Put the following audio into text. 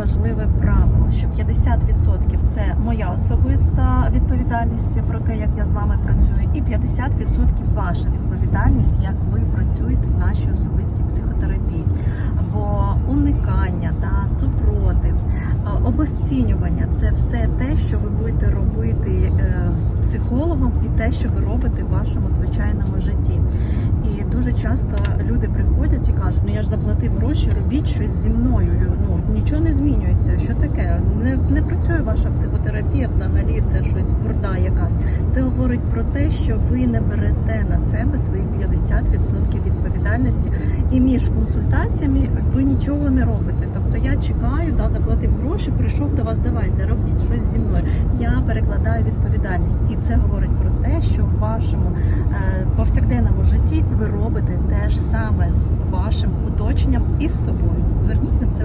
важливе правило, що 50% це моя особиста відповідальність про те, як я з вами працюю, і 50% ваша відповідальність, як ви працюєте в нашій особистій психотерапії. Бо уникання та супротив, обесцінювання це все те, що ви будете робити е, з психологом, і те, що ви робите в вашому звичайному житті. І дуже часто люди приходять і кажуть: ну я ж заплатив гроші, робіть щось зі мною. Ну змінюється. Що таке? Не, не працює ваша психотерапія взагалі, це щось бурда якась. Це говорить про те, що ви не берете на себе свої 50% відповідальності, і між консультаціями ви нічого не робите. Тобто я чекаю, да, заплатив гроші, прийшов до вас, давайте робіть щось зі мною. Я перекладаю відповідальність, і це говорить про те, що в вашому е, повсякденному житті ви робите те ж саме з вашим оточенням і з собою. Зверніть на це